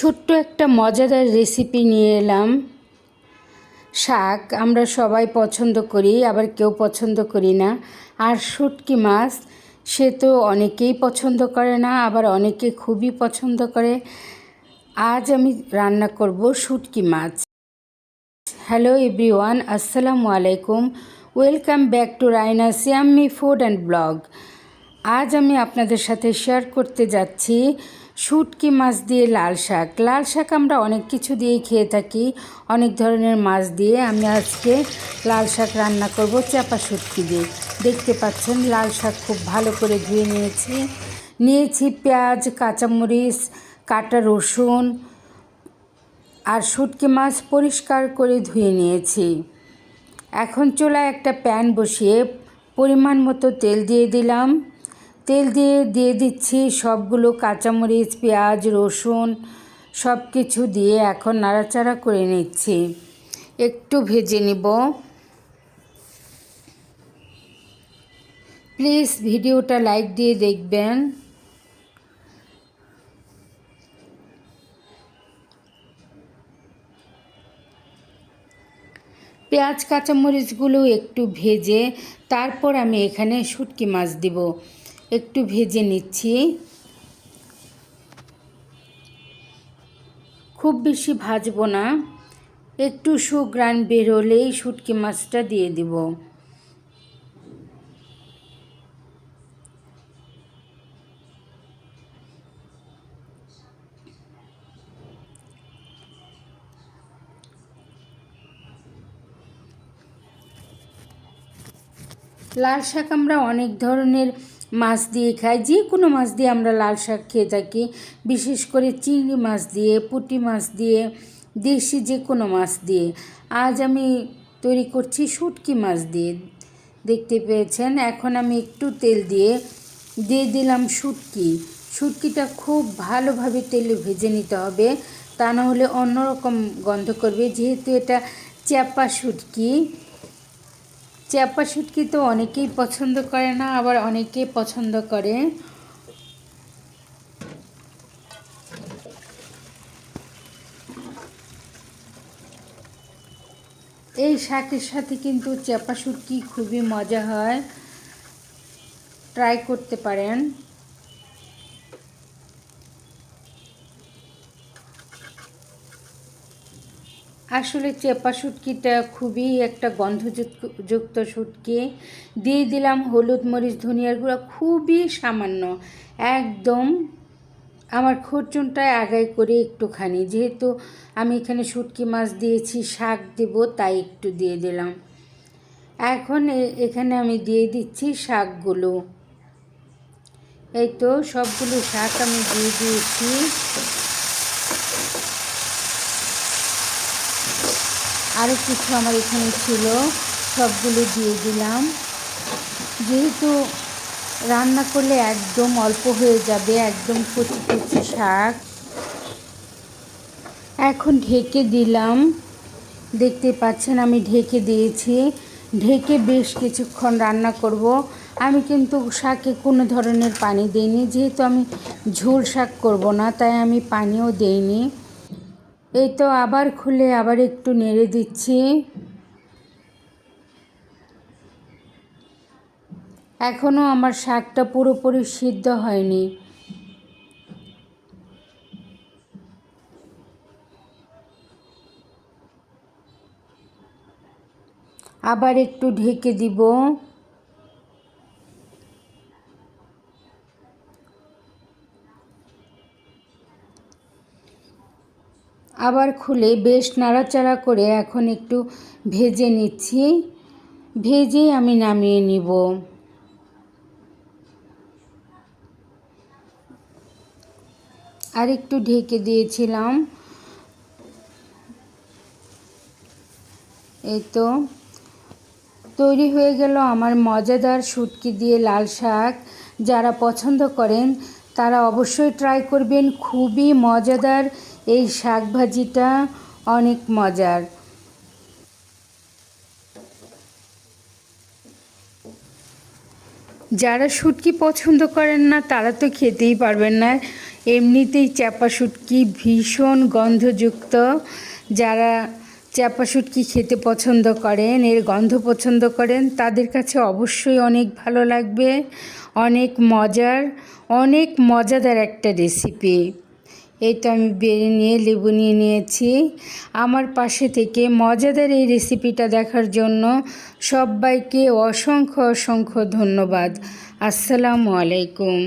ছোট্ট একটা মজাদার রেসিপি নিয়ে এলাম। শাক আমরা সবাই পছন্দ করি, আবার কেউ পছন্দ করি না। আর শুটকি মাছ, সে তো অনেকেই পছন্দ করে না, আবার অনেকে খুবই পছন্দ করে। আজ আমি রান্না করব শুটকি মাছ। হ্যালো এভরিওয়ান আসসালামু আলাইকুম। Welcome back to Raina Siyammi food and blog আজ আমি আপনাদের সাথে শেয়ার করতে যাচ্ছি শুটকি মাছ দিয়ে লাল শাক। লাল শাক আমরা অনেক কিছু দিয়েই খেয়ে থাকি। অনেক ধরনের মাছ দিয়ে আমি আজকে লাল শাক রান্না করব চাপা শুটকি দিয়ে। দেখতে পাচ্ছেন, লাল শাক খুব ভালো করে ধুয়ে নিয়েছি। নিয়েছি পেঁয়াজ, কাঁচামরিচ, কাটা রসুন আর শুটকি মাছ পরিষ্কার করে ধুয়ে নিয়েছি। এখন চুলায় একটা প্যান বসিয়ে পরিমাণ মতো তেল দিয়ে দিলাম। তেল দিয়ে দিয়ে দিচ্ছি সবগুলো কাঁচামরিচ, পেঁয়াজ, রসুন সব কিছু দিয়ে এখন নাড়াচাড়া করে নিচ্ছি। একটু ভেজে নিব। প্লিজ ভিডিওটা লাইক দিয়ে দেখবেন। পেঁয়াজ, কাঁচামরিচগুলো একটু ভেজে তারপর আমি এখানে শুটকি মাছ দিব। একটু ভেজে নিচ্ছি। খুব বেশি ভাজবো না। একটু সুগ্রান বেরোলেই শুটকি মাছটা দিয়ে দিব। লাল শাক আমরা অনেক ধরনের মাছ দিয়ে খাই যে কোনো মাছ দিয়ে আমরা লাল শাক খেয়ে থাকি। বিশেষ করে চিংড়ি মাছ দিয়ে, পুঁটি মাছ দিয়ে, দেশি যে কোনো মাছ দিয়ে। আজ আমি তৈরি করছি শুটকি মাছ দিয়ে। দেখতে পেয়েছেন, এখন আমি একটু তেল দিয়ে দিয়ে দিলাম শুটকি। শুটকিটা খুব ভালোভাবে তেলে ভেজে নিতে হবে, তা না হলে অন্যরকম গন্ধ করবে। যেহেতু এটা চ্যাপা শুটকি চ্যাপা শুটকি তো অনেকেই পছন্দ করে না, আবার অনেকে পছন্দ করে। এই শাকের সাথে কিন্তু চ্যাপা শুটকি খুবই মজা হয়। ট্রাই করতে পারেন। আসলে চেপা শুটকিটা খুবই একটা গন্ধযুক্ত শুটকি। দিয়ে দিলাম হলুদ মরিচ, ধনিয়ার গুঁড়া, খুবই সামান্য। একদম আমার খরচুনটায় আগাই করে একটুখানি। যেহেতু আমি এখানে শুটকি মাছ দিয়েছি, শাক দেব, তাই একটু দিয়ে দিলাম। এখন এখানে আমি দিয়ে দিচ্ছি শাকগুলো। এই তো সবগুলো শাক আমি দিয়ে দিয়েছি। আরও কিছু আমার এখানে ছিল, সবগুলো দিয়ে দিলাম। যেহেতু রান্না করলে একদম অল্প হয়ে যাবে, একদম কচি কচি শাক। এখন ঢেকে দিলাম। দেখতে পাচ্ছেন আমি ঢেকে দিয়েছি। ঢেকে বেশ কিছুক্ষণ রান্না করব। আমি কিন্তু শাকে কোনো ধরনের পানি দিইনি, যেহেতু আমি ঝোল শাক করব না, তাই আমি পানিও দেইনি। এই তো আবার খুলে আবার একটু নেড়ে দিচ্ছি। এখনও আমার শাকটা পুরোপুরি সিদ্ধ হয়নি। আবার একটু ঢেকে দিব। আবার খুলে বেশ নাড়াচাড়া করে এখন একটু ভেজে নিচ্ছি। ভেজে আমি নামিয়ে নিব। আর একটু ঢেকে দিয়েছিলাম। এই তো। তৈরি হয়ে গেল আমার মজাদার শুটকি দিয়ে লাল শাক। যারা পছন্দ করেন, তারা অবশ্যই ট্রাই করবেন। খুবই মজাদার এই শাক ভাজিটা অনেক মজার। যারা শুটকি পছন্দ করেন না, তারা তো খেতেই পারবেন না। এমনিতেই চাপা শুটকি ভীষণ গন্ধযুক্ত। যারা চাপা শুটকি খেতে পছন্দ করেন, এর গন্ধ পছন্দ করেন, তাদের কাছে অবশ্যই অনেক ভালো লাগবে। অনেক মজার, অনেক মজাদার একটা রেসিপি। এই তো আমি বেড়ে নিয়ে লেবু নিয়ে নিয়েছি। আমার পাশে থেকে মজাদার এই রেসিপিটা দেখার জন্য সবাইকে অসংখ্য অসংখ্য ধন্যবাদ। আসসালামু আলাইকুম।